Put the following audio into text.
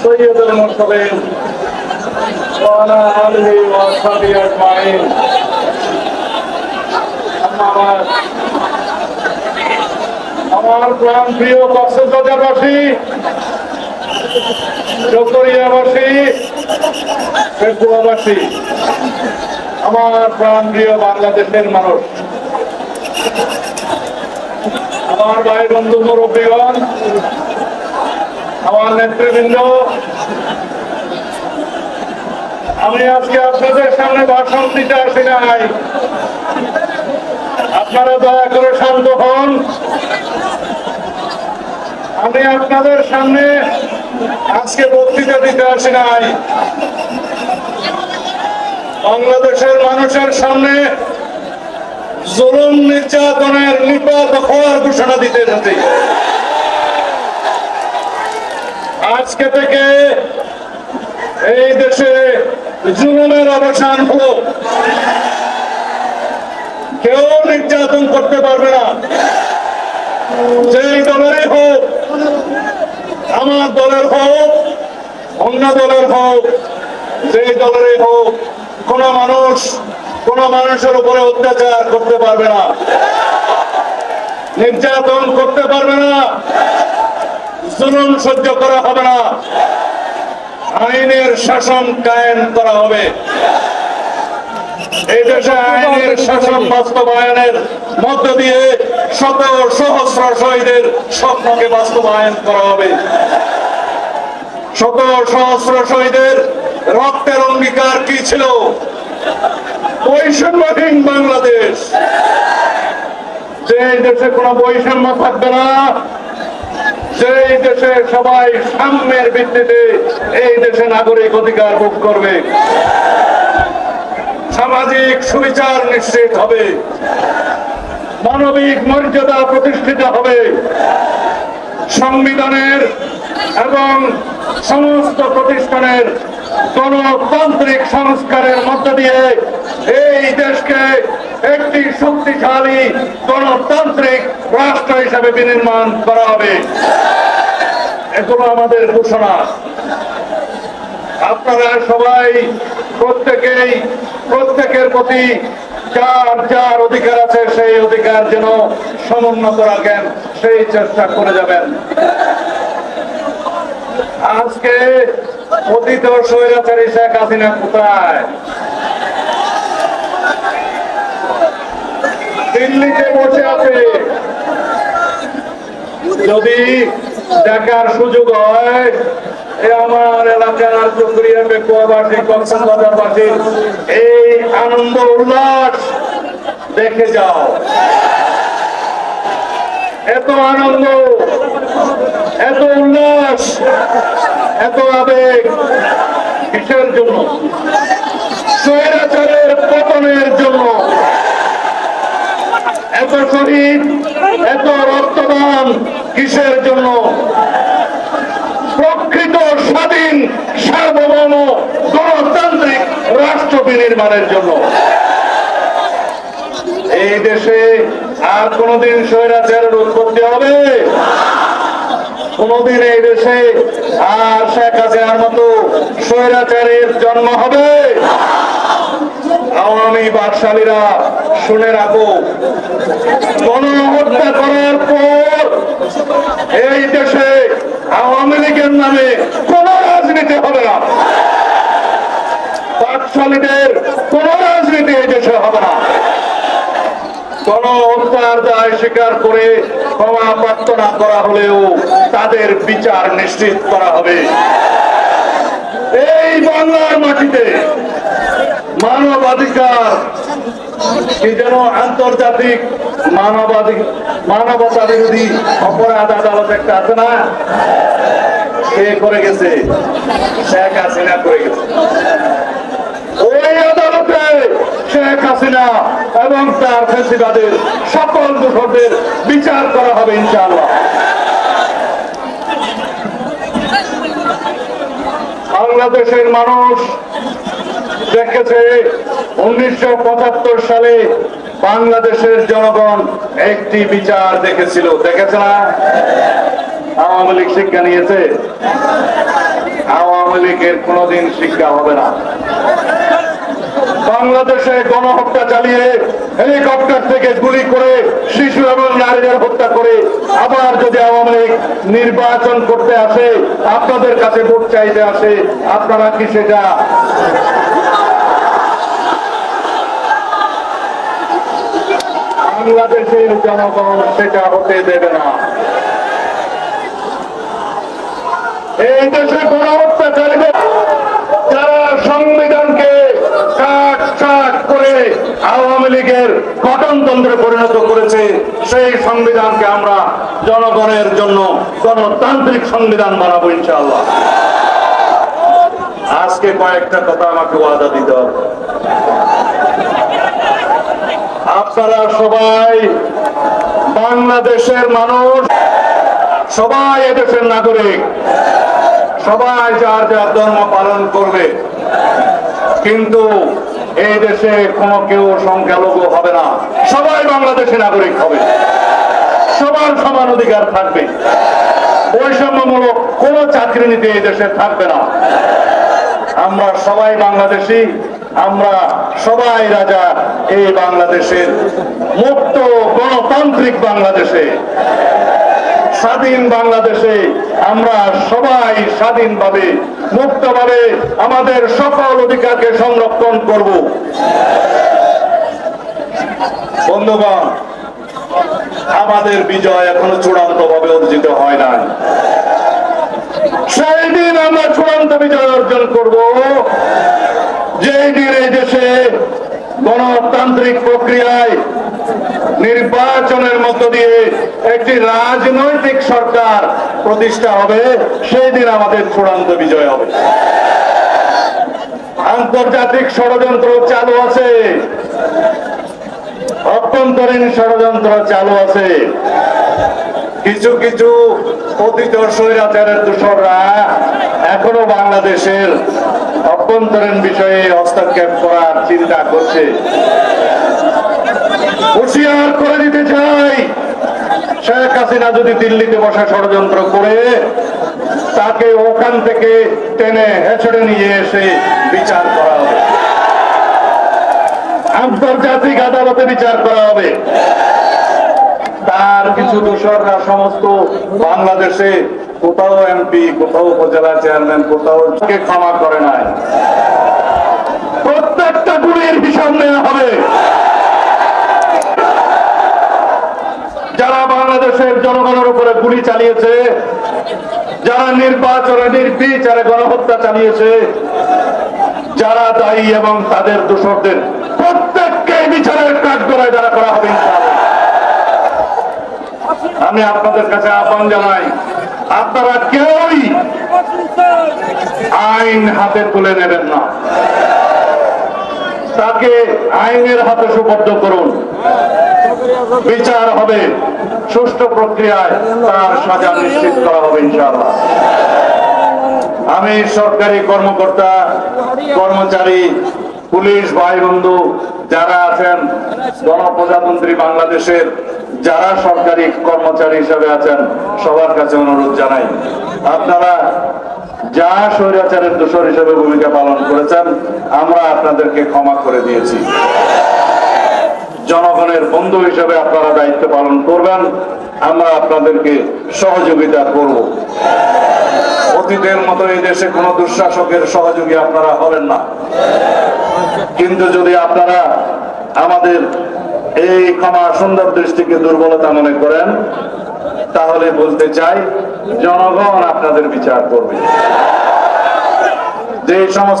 সৈয়দুল আমার প্রাণ প্রিয় কক্সবাজারবাসী চকরিয়াবাসী পেটুয়াবাসী আমার প্রাণ প্রিয় বাংলাদেশের মানুষ। আমার ভাই বন্ধু মুরব্বীগণ, আমার নেতৃবৃন্দ, আমি আজকে আপনাদের সামনে ভাষণ দিতে আসি নাই। আপনারা দয়া করে শান্ত হন। আমি আপনাদের সামনে আজকে বক্তৃতা দিতে আসি নাই। বাংলাদেশের মানুষের সামনে জুলুম নির্যাতনের নিপাত হওয়ার ঘোষণা দিতে এসেছি আজকে থেকে এই দেশে জুলুমের অবসান হোক। কেউ নির্যাতন করতে পারবে না। যেই দলেরই হোক, আমার দলের হোক, অন্য দলের হোক, যেই দলেরই হোক কোন মানুষ, কোন মানুষের উপরে অত্যাচার করতে পারবে না। নির্যাতন করতে পারবে না। জুলুম সহ্য করা হবে না। আইনের শাসন কায়েম করা হবে। এই দেশে আইনের শাসন বাস্তবায়নের মধ্য দিয়ে শত সহস্র শহীদের স্বপ্নকে বাস্তবায়ন করা হবে। শত সহস্র শহীদের রক্তের অঙ্গীকার কি ছিল? বৈষম্যহীন বাংলাদেশ। যে দেশে কোনো বৈষম্য থাকবে না সেই দেশে সবাই সাম্যের ভিত্তিতে এই দেশে নাগরিক অধিকার ভোগ করবে, সামাজিক সুবিচার নিশ্চিত হবে, মানবিক মর্যাদা প্রতিষ্ঠিত হবে, সংবিধানের এবং সমস্ত প্রতিষ্ঠানের গণতান্ত্রিক সংস্কারের মধ্য দিয়ে এই দেশকে একটি শক্তিশালী গণতান্ত্রিক রাষ্ট্র হিসাবে বিনির্মাণ করা হবে। এগুলো আমাদের ঘোষণা। আপনারা সবাই প্রত্যেকেই, প্রত্যেকের প্রতি যার যার অধিকার আছে, সেই অধিকার যেন সমুন্নত রাখেন, সেই চেষ্টা করে যাবেন। আজকে স্বৈরাচারী শেখ হাসিনা কোথায়? দিল্লিতে বসে আছে। যদি দেখার সুযোগ হয় আমার এলাকার চকরিয়া বেকুয়াবাসী, কক্সবাজারবাসী, এই আনন্দ উল্লাস দেখে যাও। এত আনন্দ, এত উল্লাস, এত আবেগ কিসের জন্য? স্বৈরাচারের পতনের জন্য। এত শহীদ, এত রক্তদান কিসের জন্য? প্রকৃত স্বাধীন সার্বভৌম গণতান্ত্রিক রাষ্ট্র বিনির্মাণের জন্য। এই দেশে আর কোনদিন স্বৈরাচারের উৎপত্তি হবে? কোনদিন এই দেশে আর শেখ হাসিনার মতো স্বৈরাচারের জন্ম হবে? আওয়ামী বাকশালীরা শুনে রাখো, গণহত্যা করার পর এই দেশে আওয়ামী লীগের নামে কোন রাজনীতি হবে না। বাকশালীদের কোন রাজনীতি এই দেশে হবে না হত্যার দায় স্বীকার করে ক্ষমা প্রার্থনা করা হলেও তাদের বিচার নিশ্চিত করা হবে। এই বাংলার মাটিতে মানবাধিকার যেন আন্তর্জাতিক মানবাধিক মানবতা বিরোধী অপরাধ আদালত একটা আছে না? করে গেছে? শেখ হাসিনা করে গেছে। ওই আদালতে শেখ হাসিনা এবং তার ফেসিবাদের সকল দোষদের বিচার করা হবে ইনশাআল্লাহ। বাংলাদেশের মানুষ দেখেছে, উনিশশো পঁচাত্তর সালে বাংলাদেশের জনগণ একটি বিচার দেখেছিল। দেখেছে না? আওয়ামী লীগ শিক্ষা নিয়েছে। আওয়ামী লীগের কোনোদিন শিক্ষা হবে না। বাংলাদেশে গণহত্যা চালিয়ে হেলিকপ্টার থেকে গুলি করে শিশু এবং নারীদের হত্যা করে আবার যদি আওয়ামী লীগ নির্বাচন করতে আসে, আপনাদের কাছে ভোট চাইতে আসে, আপনারা কি সেটা বাংলাদেশের জনগণ সেটা হতে দেবে না। এই দেশে গণহত্যা চালিয়ে যারা সংবিধানকে কাট কাট করে আওয়ামী লীগের গঠনতন্ত্রে পরিণত করেছে, সেই সংবিধানকে আমরা জনগণের জন্য গণতান্ত্রিক সংবিধান বানাবো ইনশাআল্লাহ। আজকে কয়েকটা কথা আমাকে ওয়াদা দিতে হবে। আপনারা সবাই বাংলাদেশের মানুষ, সবাই এদেশের নাগরিক, সবাই যার যার ধর্ম পালন করবে। কিন্তু এই দেশে কোনো কেউ সংখ্যালঘু হবে না। সবাই বাংলাদেশে নাগরিক হবে। সবার সমান অধিকার থাকবে। বৈষম্যমূলক কোন চাকরি নিতে এই দেশে থাকবে না। আমরা সবাই বাংলাদেশি, আমরা সবাই রাজা এই বাংলাদেশের মুক্ত গণতান্ত্রিক বাংলাদেশে। স্বাধীন বাংলাদেশে আমরা সবাই স্বাধীনভাবে, মুক্তভাবে আমাদের সকল অধিকারকে সংরক্ষণ করব। বন্ধুগণ, আমাদের বিজয় এখনও চূড়ান্ত ভাবে অর্জিত হয় নাই। সেই দিন আমরা চূড়ান্ত বিজয় অর্জন করব। যেই দিন এই দেশে গণতান্ত্রিক প্রক্রিয়ায় নির্বাচনের মধ্য দিয়ে একটি রাজনৈতিক সরকার প্রতিষ্ঠা হবে, সেই দিন আমাদের চূড়ান্ত বিজয় হবে। আন্তর্জাতিক ষড়যন্ত্র চালু আছে। অভ্যন্তরীণ ষড়যন্ত্র চালু আছে। কিছু কিছু অতীত স্বৈরাচারের দূষররা এখনও বাংলাদেশের অভ্যন্তরীণ বিষয়ে হস্তক্ষেপ করার চিন্তা করছে। হুঁশিয়ার করে দিতে চাই। শেখ হাসিনা যদি দিল্লিতে বসে ষড়যন্ত্র করে, তাকে ওখান থেকে টেনে হেঁচড়ে নিয়ে এসে বিচার করা হবে। আন্তর্জাতিক আদালতে বিচার করা হবে। তার কিছু দোষররা সমস্ত বাংলাদেশে কোথাও এমপি, কোথাও উপজেলা চেয়ারম্যান, কোথাও ক্ষমা করে নাই। প্রত্যেকটা গুলির হিসাব নেওয়া হবে যারা বাংলাদেশের জনগণের উপরে গুলি চালিয়েছে, যারা নির্বাচনে নির্বিচারে গণহত্যা চালিয়েছে, যারা দায়ী এবং তাদের দোষরদের প্রত্যেককে বিচারের কাঠগড়ায় দ্বারা করা হবে। আমি আপনাদের কাছে আহ্বান জানাই, আপনারা কেউই আইন হাতে তুলে নেবেন না। তাকে আইনের হাতে সুবদ্ধ করুন। বিচার হবে। সুষ্ঠু প্রক্রিয়ায় তার সাজা নিশ্চিত করা হবে, ইনশাআল্লাহ। আমি সরকারি কর্মকর্তা, কর্মচারী, পুলিশ ভাই বন্ধু যারা আছেন, গণপ্রজাতন্ত্রী বাংলাদেশের যারা সরকারি কর্মচারী হিসেবে আছেন, সবার কাছে অনুরোধ জানাই। আপনারা যা স্বৈরাচারের দোষর হিসেবে ভূমিকা পালন করেছেন, আমরা আপনাদেরকে ক্ষমা করে দিয়েছি। জনগণের বন্ধু হিসেবে আপনারা দায়িত্ব পালন করবেন, আমরা আপনাদেরকে সহযোগিতা করব। অতীতের মতো এই দেশে কোন দুঃশাসকের সহযোগী আপনারা হবেন না। কিন্তু যদি আপনারা আমাদের এই ক্ষমা সুন্দর দৃষ্টিকে দুর্বলতা মনে করেন, তাহলে বলতে চাই, জনগণ আপনাদের বিচার করবে। যে সমস্ত